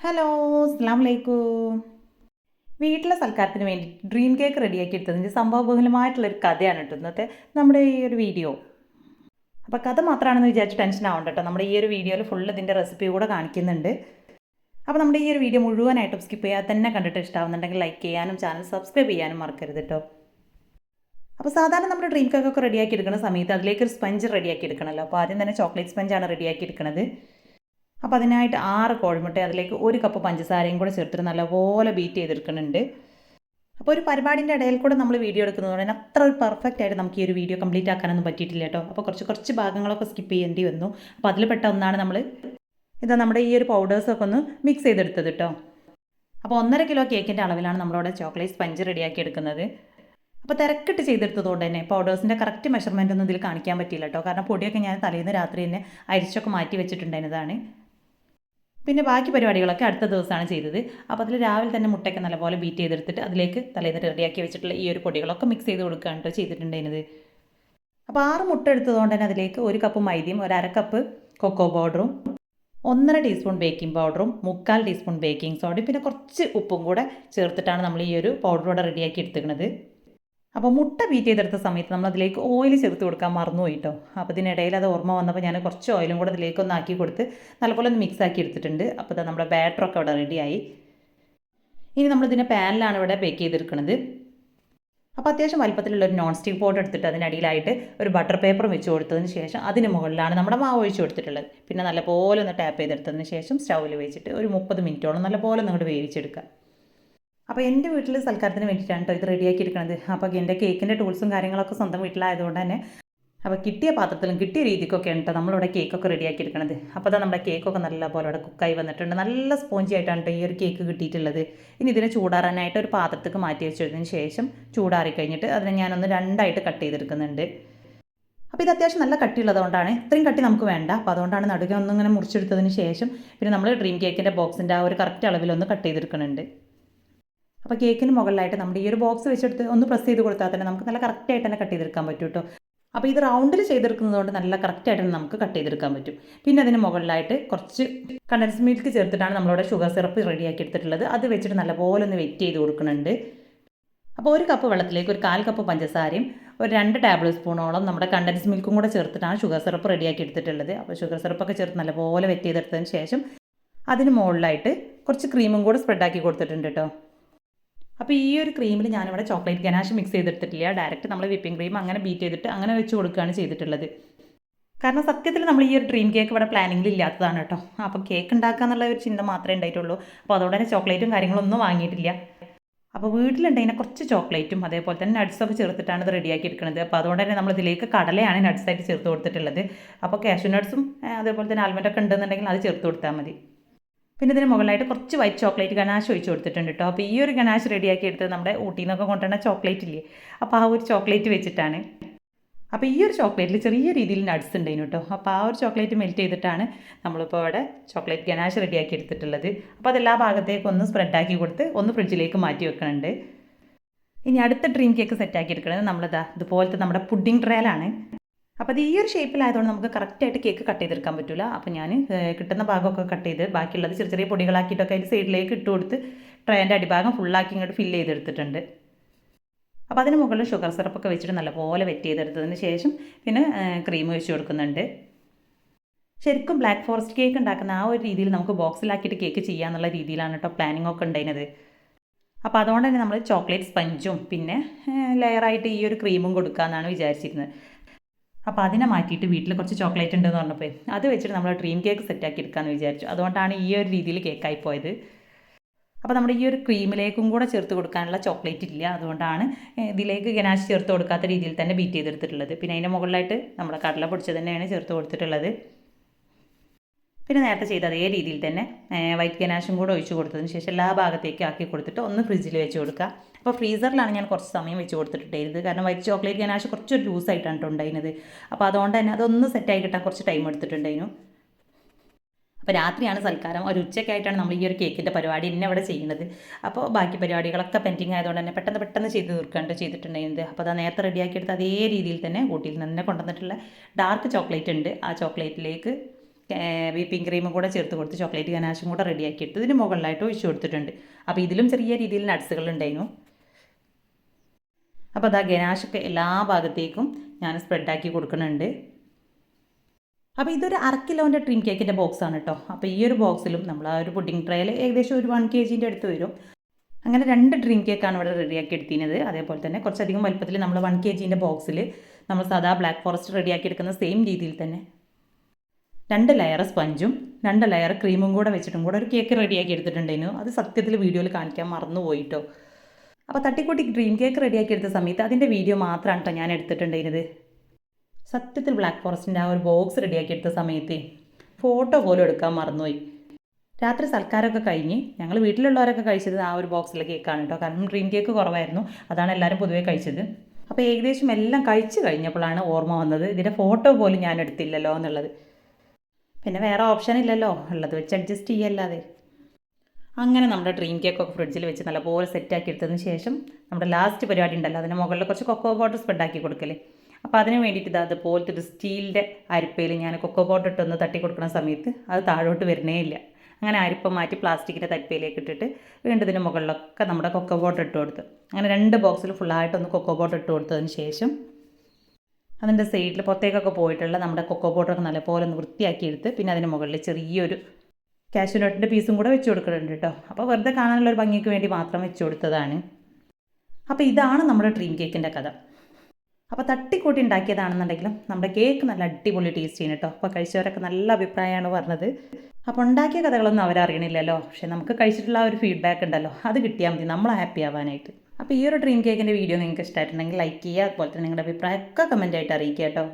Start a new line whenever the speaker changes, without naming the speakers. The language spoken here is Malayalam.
ഹലോ അസ്സാം വീട്ടിലെ സൽക്കാരത്തിന് വേണ്ടി ഡ്രീം കേക്ക് റെഡിയാക്കി എടുത്തതിന്റെ സംഭവബഹുലമായിട്ടുള്ളൊരു കഥയാണ് കേട്ടോ ഇന്നത്തെ നമ്മുടെ ഈ ഒരു വീഡിയോ അപ്പോൾ കഥ മാത്രമാണെന്ന് വിചാരിച്ച് ടെൻഷൻ ആവണ്ട കേട്ടോ. നമ്മുടെ ഈ ഒരു വീഡിയോയിൽ ഫുൾ ഇതിന്റെ റെസിപ്പി കൂടെ കാണിക്കുന്നുണ്ട്. അപ്പോൾ നമ്മുടെ ഈ ഒരു വീഡിയോ മുഴുവനായിട്ടും സ്കിപ്പ് ചെയ്യാതെ തന്നെ കണ്ടിട്ട് ഇഷ്ടമാവുന്നുണ്ടെങ്കിൽ ലൈക്ക് ചെയ്യാനും ചാനൽ സബ്സ്ക്രൈബ് ചെയ്യാനും മറക്കരുത് കേട്ടോ. അപ്പോൾ സാധാരണ നമ്മുടെ ഡ്രീം കേക്കൊക്കെ റെഡിയാക്കി എടുക്കുന്ന സമയത്ത് അതിലേക്ക് ഒരു സ്പഞ്ച് റെഡിയാക്കി എടുക്കണമല്ലോ അപ്പോൾ ആദ്യം തന്നെ ചോക്ലേറ്റ് സ്പഞ്ചാണ് റെഡിയാക്കി എടുക്കുന്നത് അപ്പോൾ അതിനായിട്ട് ആറ് കോഴിമുട്ട അതിലേക്ക് ഒരു കപ്പ് പഞ്ചസാരയും കൂടെ ചേർത്തിട്ട് നല്ലപോലെ ബീറ്റ് ചെയ്തെടുക്കുന്നുണ്ട്. അപ്പോൾ ഒരു പരിപാടിന്റെ ഇടയിൽ കൂടെ നമ്മൾ വീഡിയോ എടുക്കുന്നതുകൊണ്ട് തന്നെ അത്ര ഒരു പെർഫെക്റ്റ് ആയിട്ട് നമുക്ക് ഈ ഒരു വീഡിയോ കംപ്ലീറ്റ് ആക്കാനൊന്നും പറ്റിയിട്ടില്ല കേട്ടോ. അപ്പോൾ കുറച്ച് കുറച്ച് ഭാഗങ്ങളൊക്കെ സ്കിപ്പ് ചെയ്യേണ്ടി വന്നു. അപ്പോൾ അതിൽ പെട്ട ഒന്നാണ് നമ്മൾ ഇതാ നമ്മുടെ ഈ ഒരു പൗഡേഴ്സൊക്കെ ഒന്ന് മിക്സ് ചെയ്തെടുത്തത് കേട്ടോ. അപ്പോൾ ഒന്നര കിലോ കേക്കിന്റെ അളവിലാണ് നമ്മളവിടെ ചോക്ലേറ്റ് സ്പഞ്ച് റെഡിയാക്കി എടുക്കുന്നത്. അപ്പോൾ തിരക്കിട്ട് ചെയ്തെടുത്തതുകൊണ്ട് തന്നെ പൗഡേഴ്സിന്റെ കറക്റ്റ് മെഷർമെന്റ് ഒന്നും ഇതിൽ കാണിക്കാൻ പറ്റിയില്ല കേട്ടോ. കാരണം പൊടിയൊക്കെ ഞാൻ തലേന്ന് രാത്രി തന്നെ അരിച്ചൊക്കെ മാറ്റി വെച്ചിട്ടുണ്ടായിരുന്നതാണ്. പിന്നെ ബാക്കി പരിപാടികളൊക്കെ അടുത്ത ദിവസമാണ് ചെയ്തത്. അപ്പോൾ അതിൽ രാവിലെ തന്നെ മുട്ടയൊക്കെ നല്ലപോലെ ബീറ്റ് ചെയ്തെടുത്തിട്ട് അതിലേക്ക് തലേന്ന് റെഡിയാക്കി വെച്ചിട്ടുള്ള ഈ ഒരു പൊടികളൊക്കെ മിക്സ് ചെയ്ത് കൊടുക്കുകയാണ് കേട്ടോ ചെയ്തിട്ടുണ്ടായിരുന്നത്. അപ്പോൾ ആറ് മുട്ട എടുത്തതുകൊണ്ട് തന്നെ അതിലേക്ക് ഒരു കപ്പ് മൈദയും ഒരു അര കപ്പ് കൊക്കോ പൗഡറും ഒന്നര ടീസ്പൂൺ ബേക്കിംഗ് പൗഡറും മുക്കാൽ ടീസ്പൂൺ ബേക്കിംഗ് സോഡയും പിന്നെ കുറച്ച് ഉപ്പും കൂടെ ചേർത്തിട്ടാണ് നമ്മൾ ഈ ഒരു പൗഡർ കൂടെ റെഡിയാക്കി എടുത്തിരിക്കുന്നത് അപ്പോൾ മുട്ട ബീറ്റ് ചെയ്തെടുത്ത സമയത്ത് നമ്മൾ അതിലേക്ക് ഓയിൽ ചേർത്ത് കൊടുക്കാൻ മറന്നുപോയി കേട്ടോ അപ്പോൾ ഇതിനിടയിൽ അത് ഓർമ്മ വന്നപ്പോൾ ഞാൻ കുറച്ച് ഓയിലും കൂടെ അതിലേക്ക് ഒന്ന് ആക്കി കൊടുത്ത് നല്ലപോലെ ഒന്ന് മിക്സ് ആക്കി എടുത്തിട്ടുണ്ട്. അപ്പോൾ ഇതാ നമ്മുടെ ബാറ്ററൊക്കെ അവിടെ റെഡിയായി ഇനി നമ്മളിതിനെ പാനിലാണ് ഇവിടെ ബേക്ക് ചെയ്തെടുക്കുന്നത് അപ്പോൾ അത്യാവശ്യം വലുപ്പത്തിലുള്ള ഒരു നോൺ സ്റ്റിക്ക് പോട്ട് എടുത്തിട്ട് അതിനടിയിലായിട്ട് ഒരു ബട്ടർ പേപ്പർ വെച്ച് കൊടുത്തതിന് ശേഷം അതിന് മുകളിലാണ് നമ്മുടെ മാവ് ഒഴിച്ച് കൊടുത്തിട്ടുള്ളത്. പിന്നെ നല്ലപോലെ ഒന്ന് ടാപ്പ് ചെയ്തെടുത്തതിന് ശേഷം സ്റ്റൗവിൽ വെച്ചിട്ട് ഒരു മുപ്പത് മിനിറ്റോളം നല്ലപോലെ ഒന്ന് വേവിച്ചെടുക്കുക. അപ്പോൾ എന്റെ വീട്ടിൽ സൽക്കാരത്തിന് വേണ്ടിയിട്ടാണ് കേട്ടോ ഇത് റെഡിയാക്കി എടുക്കുന്നത് അപ്പോൾ എന്റെ കേക്കിന്റെ ടൂൾസും കാര്യങ്ങളൊക്കെ സ്വന്തം വീട്ടിലായതുകൊണ്ട് തന്നെ അപ്പോൾ കിട്ടിയ പാത്രത്തിലും കിട്ടിയ രീതിക്കൊക്കെ കേട്ടോ നമ്മളിവിടെ കേക്കൊക്കെ റെഡിയാക്കി എടുക്കുന്നത് അപ്പോൾ അതാ നമ്മുടെ കേക്കൊക്കെ നല്ല പോലെ ഇവിടെ കുക്കായി വന്നിട്ടുണ്ട്. നല്ല സ്പോഞ്ചി ആയിട്ടാണ് കേട്ടോ ഈ ഒരു കേക്ക് കിട്ടിയിട്ടുള്ളത്. ഇനി ഇതിനെ ചൂടാറാനായിട്ട് ഒരു പാത്രത്തേക്ക് മാറ്റി വെച്ചതിന് ശേഷം ചൂടാറി കഴിഞ്ഞിട്ട് അതിനെ ഞാനൊന്ന് രണ്ടായിട്ട് കട്ട് ചെയ്തെടുക്കുന്നുണ്ട്. അപ്പോൾ ഇത് അത്യാവശ്യം നല്ല കട്ടിയുള്ളതുകൊണ്ടാണ്. ഇത്രയും കട്ടി നമുക്ക് വേണ്ട. അപ്പോൾ അതുകൊണ്ടാണ് നടുക ഒന്നിങ്ങനെ മുറിച്ചെടുത്തതിന് ശേഷം പിന്നെ നമ്മൾ ഡ്രീം കേക്കിന്റെ ബോക്സിന്റെ ആ ഒരു കറക്റ്റ് അളവിലൊന്ന് കട്ട് ചെയ്തെടുക്കുന്നുണ്ട്. അപ്പോൾ കേക്കിന് മുകളിലായിട്ട് നമ്മുടെ ഈ ഒരു ബോക്സ് വെച്ചെടുത്ത് ഒന്ന് പ്രസ് ചെയ്ത് കൊടുത്താൽ തന്നെ നമുക്ക് നല്ല കറക്റ്റായിട്ട് തന്നെ കട്ട് ചെയ്തെടുക്കാൻ പറ്റും കേട്ടോ അപ്പോൾ ഇത് റൗണ്ടിൽ ചെയ്തെടുക്കുന്നതുകൊണ്ട് നല്ല കറക്റ്റായിട്ട് തന്നെ നമുക്ക് കട്ട് ചെയ്തെടുക്കാൻ പറ്റും. പിന്നെ അതിന് മുകളിലായിട്ട് കുറച്ച് കണ്ടൻസ് മിൽക്ക് ചേർത്തിട്ടാണ് നമ്മളിവിടെ ഷുഗർ സിറപ്പ് റെഡിയാക്കി എടുത്തിട്ടുള്ളത്. അത് വെച്ചിട്ട് നല്ലപോലെ ഒന്ന് വെറ്റ് ചെയ്ത് കൊടുക്കുന്നുണ്ട്. അപ്പോൾ ഒരു കപ്പ് വെള്ളത്തിലേക്ക് ഒരു കാൽ കപ്പ് പഞ്ചസാരയും ഒരു രണ്ട് ടേബിൾ സ്പൂണോളം നമ്മുടെ കണ്ടൻസ് മിൽക്കും കൂടെ ചേർത്തിട്ടാണ് ഷുഗർ സിറപ്പ് റെഡിയാക്കി എടുത്തിട്ടുള്ളത്. അപ്പോൾ ഷുഗർ സിറപ്പൊക്കെ ചേർത്ത് നല്ലപോലെ വെറ്റ് ചെയ്തെടുത്തതിന് ശേഷം അതിന് മുകളിലായിട്ട് കുറച്ച് ക്രീമും കൂടെ സ്പ്രെഡാക്കി കൊടുത്തിട്ടുണ്ട് കേട്ടോ അപ്പോൾ ഈ ഒരു ക്രീമിൽ ഞാനിവിടെ ചോക്ലേറ്റ് ഗനാഷ് മിക്സ് ചെയ്തെടുത്തിട്ടില്ല. ഡയറക്റ്റ് നമ്മൾ വിപ്പിംഗ് ക്രീം അങ്ങനെ ബീറ്റ് ചെയ്തിട്ട് അങ്ങനെ വെച്ച് കൊടുക്കുകയാണ് ചെയ്തിട്ടുള്ളത്. കാരണം സത്യത്തിൽ നമ്മൾ ഈ ഒരു ഡ്രീം കേക്ക് ഇവിടെ പ്ലാനിങ്ങിൽ ഇല്ലാത്തതാണ് കേട്ടോ. അപ്പോൾ കേക്ക് ഉണ്ടാക്കുക എന്നുള്ള ഒരു ചിന്ത മാത്രമേ ഉണ്ടായിട്ടുള്ളൂ. അപ്പോൾ അതുകൊണ്ട് തന്നെ ചോക്ലേറ്റും കാര്യങ്ങളൊന്നും വാങ്ങിയിട്ടില്ല. അപ്പോൾ വീട്ടിലുണ്ടതിനെ കുറച്ച് ചോക്ലേറ്റും അതേപോലെ തന്നെ നട്ട്സൊക്കെ ചേർത്തിട്ടാണ് ഇത് റെഡിയാക്കി എടുക്കുന്നത്. അപ്പോൾ അതുകൊണ്ട് തന്നെ നമ്മൾ ഇതിലേക്ക് കടലയാണ് നട്ട്സായിട്ട് ചേർത്ത് കൊടുത്തിട്ടുള്ളത്. അപ്പോൾ കാഷ്യൂ നട്ട്സും അതേപോലെ തന്നെ ആൽമൻഡൊക്കെ ഉണ്ടെന്നുണ്ടെങ്കിൽ അത് ചേർത്ത് കൊടുത്താൽ മതി. പിന്നെ ഇതിന് മുകളിലായിട്ട് കുറച്ച് വൈറ്റ് ചോക്ലേറ്റ് ഗനാശ് ഒഴിച്ച് കൊടുത്തിട്ടുണ്ട് കേട്ടോ അപ്പോൾ ഈ ഒരു ഗനാശ് റെഡിയാക്കി എടുത്തത് നമ്മുടെ ഊട്ടിയിൽ നിന്നൊക്കെ കൊണ്ടുവന്ന ചോക്ലേറ്റ് ഇല്ലേ? അപ്പോൾ ആ ഒരു ചോക്ലേറ്റ് വെച്ചിട്ടാണ്. അപ്പോൾ ഈ ഒരു ചോക്ലേറ്റിൽ ചെറിയ രീതിയിൽ നട്സ് ഉണ്ടായിരുന്നു കേട്ടോ അപ്പോൾ ആ ഒരു ചോക്ലേറ്റ് മെൽറ്റ് ചെയ്തിട്ടാണ് നമ്മളിപ്പോൾ അവിടെ ചോക്ലേറ്റ് ഗനാശ് റെഡിയാക്കി എടുത്തിട്ടുള്ളത്. അപ്പോൾ അതെല്ലാ ഭാഗത്തേക്കും ഒന്ന് സ്പ്രെഡാക്കി കൊടുത്ത് ഒന്ന് ഫ്രിഡ്ജിലേക്ക് മാറ്റി വെക്കുന്നുണ്ട് ഇനി അടുത്ത ഡ്രീം കേക്ക് സെറ്റാക്കി എടുക്കുന്നത് നമ്മളിതാ ഇതുപോലത്തെ നമ്മുടെ പുഡിംഗ് ട്രയലാണ് അപ്പോൾ അത് ഈ ഒരു ഷേപ്പിലായതുകൊണ്ട് നമുക്ക് കറക്റ്റായിട്ട് കേക്ക് കട്ട് ചെയ്തെടുക്കാൻ പറ്റില്ല അപ്പോൾ ഞാൻ കിട്ടുന്ന ഭാഗമൊക്കെ കട്ട് ചെയ്ത് ബാക്കിയുള്ളത് ചെറിയ ചെറിയ പൊടികളാക്കിയിട്ടൊക്കെ അതിന്റെ സൈഡിലേക്ക് ഇട്ട് കൊടുത്ത് ട്രേന്റെ അടിഭാഗം ഫുള്ളാക്കി ഇങ്ങോട്ട് ഫില്ല് ചെയ്തെടുത്തിട്ടുണ്ട്. അപ്പോൾ അതിന് മുകളിൽ ഷുഗർ സിറപ്പൊക്കെ വെച്ചിട്ട് നല്ലപോലെ വെറ്റ് ചെയ്തെടുത്തതിന് ശേഷം പിന്നെ ക്രീം വെച്ച് കൊടുക്കുന്നുണ്ട്. ശരിക്കും ബ്ലാക്ക് ഫോറസ്റ്റ് കേക്ക് ഉണ്ടാക്കുന്ന ആ ഒരു രീതിയിൽ നമുക്ക് ബോക്സിലാക്കിയിട്ട് കേക്ക് ചെയ്യാമെന്നുള്ള രീതിയിലാണ് കേട്ടോ പ്ലാനിങ് ഒക്കെ ഉണ്ടായിരുന്നത്. അപ്പോൾ അതുകൊണ്ട് തന്നെ നമ്മൾ ചോക്ലേറ്റ് സ്പഞ്ചും പിന്നെ ലെയറായിട്ട് ഈ ഒരു ക്രീമും കൊടുക്കാമെന്നാണ് വിചാരിച്ചിരുന്നത്. അപ്പോൾ അതിനെ മാറ്റിയിട്ട് വീട്ടിൽ കുറച്ച് ചോക്ലേറ്റ് ഉണ്ടെന്ന് പറഞ്ഞപ്പോൾ അത് വെച്ചിട്ട് നമ്മൾ ഡ്രീം കേക്ക് സെറ്റാക്കി എടുക്കാമെന്ന് വിചാരിച്ചു. അതുകൊണ്ടാണ് ഈ ഒരു രീതിയിൽ കേക്കായി പോയത്. അപ്പോൾ നമ്മുടെ ഈ ഒരു ക്രീമിലേക്കും കൂടെ ചേർത്ത് കൊടുക്കാനുള്ള ചോക്ലേറ്റ് ഇല്ല. അതുകൊണ്ടാണ് ഇതിലേക്ക് ഗനാശ് ചേർത്ത് കൊടുക്കാത്ത രീതിയിൽ തന്നെ ബീറ്റ് ചെയ്തെടുത്തിട്ടുള്ളത്. പിന്നെ അതിന്റെ മുകളിലായിട്ട് നമ്മുടെ കടല പൊടിച്ചത് തന്നെയാണ് ചേർത്ത് കൊടുത്തിട്ടുള്ളത്. പിന്നെ നേരത്തെ ചെയ്ത അതേ രീതിയിൽ തന്നെ വൈറ്റ് ഗനാഷും കൂടെ ഒഴിച്ച് കൊടുത്തതിന് ശേഷം എല്ലാ ഭാഗത്തേക്കും ആക്കി കൊടുത്തിട്ട് ഒന്ന് ഫ്രിഡ്ജിൽ വെച്ച് കൊടുക്കുക. അപ്പോൾ ഫ്രീസറിലാണ് ഞാൻ കുറച്ച് സമയം വെച്ച് കൊടുത്തിട്ടുണ്ടായിരുന്നത് കാരണം വൈറ്റ് ചോക്ലേറ്റ് ഗനാഷ് കുറച്ച് ലൂസായിട്ടാണ് ഉണ്ടായിരുന്നത്. അപ്പോൾ അതുകൊണ്ട് തന്നെ അതൊന്ന് സെറ്റായി കിട്ടാൻ കുറച്ച് ടൈം എടുത്തിട്ടുണ്ടായിരുന്നു. അപ്പോൾ രാത്രിയാണ് സൽക്കാരം. ഒരു ഉച്ചയ്ക്കായിട്ടാണ് നമ്മൾ ഈ ഒരു കേക്കിന്റെ പരിപാടി എന്നെ അവിടെ ചെയ്യുന്നത്. അപ്പോൾ ബാക്കി പരിപാടികളൊക്കെ പെൻഡിങ് ആയതുകൊണ്ട് തന്നെ പെട്ടെന്ന് പെട്ടെന്ന് ചെയ്ത് തീർക്കാണ്ട് ചെയ്തിട്ടുണ്ടായിരുന്നത്. അപ്പോൾ അത് നേരത്തെ റെഡിയാക്കിയെടുത്ത് അതേ രീതിയിൽ തന്നെ ഊട്ടിയിൽ നിന്ന് തന്നെ കൊണ്ടുവന്നിട്ടുള്ള ഡാർക്ക് ചോക്ലേറ്റ് ഉണ്ട്. ആ ചോക്ലേറ്റിലേക്ക് വിപ്പിംഗ് ക്രീമും കൂടെ ചേർത്ത് കൊടുത്ത് ചോക്ലേറ്റ് ഗനാശും കൂടെ റെഡിയാക്കി എടുത്ത് ഇതിന് മുകളിലായിട്ട് ഒഴിച്ചു കൊടുത്തിട്ടുണ്ട്. അപ്പോൾ ഇതിലും ചെറിയ രീതിയിൽ നട്ട്സുകൾ ഉണ്ടായിരുന്നു. അപ്പോൾ അതാ ഗനാശൊക്കെ എല്ലാ ഭാഗത്തേക്കും ഞാൻ സ്പ്രെഡാക്കി കൊടുക്കുന്നുണ്ട്. അപ്പോൾ ഇതൊരു അര കിലോന്റെ ഡ്രീം കേക്കിന്റെ ബോക്സാണ് കേട്ടോ അപ്പോൾ ഈ ഒരു ബോക്സിലും നമ്മൾ ആ ഒരു പുഡിംഗ് ട്രയൽ ഏകദേശം ഒരു വൺ കെ ജിന്റെ അടുത്ത് വരും. അങ്ങനെ രണ്ട് ഡ്രീം കേക്കാണ് ഇവിടെ റെഡിയാക്കി എടുത്തിരുന്നത്. അതേപോലെ തന്നെ കുറച്ചധികം വലുപ്പത്തിൽ നമ്മൾ വൺ കെ ജിന്റെ ബോക്സിൽ നമ്മൾ സാധാ ബ്ലാക്ക് ഫോറസ്റ്റ് റെഡിയാക്കി എടുക്കുന്ന സെയിം രീതിയിൽ തന്നെ. രണ്ട് ലെയർ സ്പഞ്ചും രണ്ട് ലെയർ ക്രീമും കൂടെ വെച്ചിട്ടും കൂടെ ഒരു കേക്ക് റെഡിയാക്കി എടുത്തിട്ടുണ്ടായിരുന്നു. അത് സത്യത്തിൽ വീഡിയോയിൽ കാണിക്കാൻ മറന്നു പോയിട്ടോ. അപ്പോൾ തട്ടിക്കൂട്ടി ഡ്രീം കേക്ക് റെഡിയാക്കി എടുത്ത സമയത്ത് അതിന്റെ വീഡിയോ മാത്രമാണ് കേട്ടോ ഞാൻ എടുത്തിട്ടുണ്ടായിരുന്നത്. സത്യത്തിൽ ബ്ലാക്ക് ഫോറസ്റ്റിന്റെ ആ ഒരു ബോക്സ് റെഡിയാക്കി എടുത്ത സമയത്ത് ഫോട്ടോ പോലും എടുക്കാൻ മറന്നുപോയി. രാത്രി സൽക്കാരമൊക്കെ കഴിഞ്ഞ് ഞങ്ങൾ വീട്ടിലുള്ളവരൊക്കെ കഴിച്ചത് ആ ഒരു ബോക്സിലെ കേക്കാണ് കേട്ടോ കാരണം ഡ്രീം കേക്ക് കുറവായിരുന്നു. അതാണ് എല്ലാവരും പൊതുവേ കഴിച്ചത്. അപ്പോൾ ഏകദേശം എല്ലാം കഴിച്ച് കഴിഞ്ഞപ്പോഴാണ് ഓർമ്മ വന്നത് ഇതിന്റെ ഫോട്ടോ പോലും ഞാൻ എടുത്തില്ലല്ലോ എന്നുള്ളത്. പിന്നെ വേറെ ഓപ്ഷൻ ഇല്ലല്ലോ. ഉള്ളത് വെച്ച് അഡ്ജസ്റ്റ് ചെയ്യല്ലാതെ അങ്ങനെ നമ്മുടെ ഡ്രീം കേക്ക് ഒക്കെ ഫ്രിഡ്ജിൽ വെച്ച് നല്ലപോലെ സെറ്റ് ആക്കി എടുത്തതിന് ശേഷം നമ്മുടെ ലാസ്റ്റ് പരിപാടി ഉണ്ടല്ലോ. അതിന് മുകളിൽ കുറച്ച് കൊക്കോ പൗഡർ സ്പ്രെഡാക്കി കൊടുക്കലേ. അപ്പോൾ അതിന് വേണ്ടിയിട്ട് ഇത് അതുപോലത്തെ ഒരു സ്റ്റീലിന്റെ അരിപ്പയിൽ ഞാൻ കൊക്കോ പൗഡർ ഇട്ടൊന്ന് തട്ടി കൊടുക്കുന്ന സമയത്ത് അത് താഴോട്ട് വരുന്നേ ഇല്ല. അങ്ങനെ അരിപ്പ മാറ്റി പ്ലാസ്റ്റിക്കിന്റെ തരിപ്പയിലേക്ക് ഇട്ടിട്ട് വീണ്ടതിന് മുകളിലൊക്കെ നമ്മുടെ കൊക്കോ പൗഡർ ഇട്ട് കൊടുത്ത്. അങ്ങനെ രണ്ട് ബോക്സിൽ ഫുള്ളായിട്ടൊന്ന് കൊക്കോ പൗഡർ ഇട്ട് കൊടുത്തതിന് ശേഷം അതിന്റെ സൈഡിൽ പുറത്തേക്കൊക്കെ പോയിട്ടുള്ള നമ്മുടെ കൊക്കോ പൗഡറൊക്കെ നല്ലപോലെ ഒന്ന് വൃത്തിയാക്കി എടുത്ത് പിന്നെ അതിന് മുകളിൽ ചെറിയൊരു കാഷ്യൂനട്ടിന്റെ പീസും കൂടെ വെച്ച് കൊടുക്കുന്നുണ്ട് കേട്ടോ. അപ്പോൾ വെറുതെ കാണാനുള്ള ഒരു ഭംഗിക്ക് വേണ്ടി മാത്രം വെച്ച് കൊടുത്തതാണ്. അപ്പോൾ ഇതാണ് നമ്മുടെ ഡ്രീം കേക്കിന്റെ കഥ. അപ്പോൾ തട്ടിക്കൂട്ടി ഉണ്ടാക്കിയതാണെന്നുണ്ടെങ്കിലും നമ്മുടെ കേക്ക് നല്ല അടിപൊളി ടേസ്റ്റ് ചെയ്യുന്നു കേട്ടോ. അപ്പോൾ കഴിച്ചവരൊക്കെ നല്ല അഭിപ്രായമാണ് പറഞ്ഞത്. അപ്പോൾ ഉണ്ടാക്കിയ കഥകളൊന്നും അവരറിയണില്ലല്ലോ. പക്ഷേ നമുക്ക് കഴിച്ചിട്ടുള്ള ഒരു ഫീഡ്ബാക്ക് ഉണ്ടല്ലോ. അത് കിട്ടിയാൽ മതി. നമ്മൾ ഹാപ്പി ആവാനായിട്ട്. അപ്പോൾ ഈ ഒരു ഡ്രീം കേക്കിന്റെ വീഡിയോ നിങ്ങൾക്ക് ഇഷ്ടമായിട്ടുണ്ടെങ്കിൽ ലൈക്ക് ചെയ്യുക അതുപോലെ തന്നെ നിങ്ങളുടെ അഭിപ്രായമൊക്കെ കമന്റായിട്ട് അറിയിക്കുക കേട്ടോ.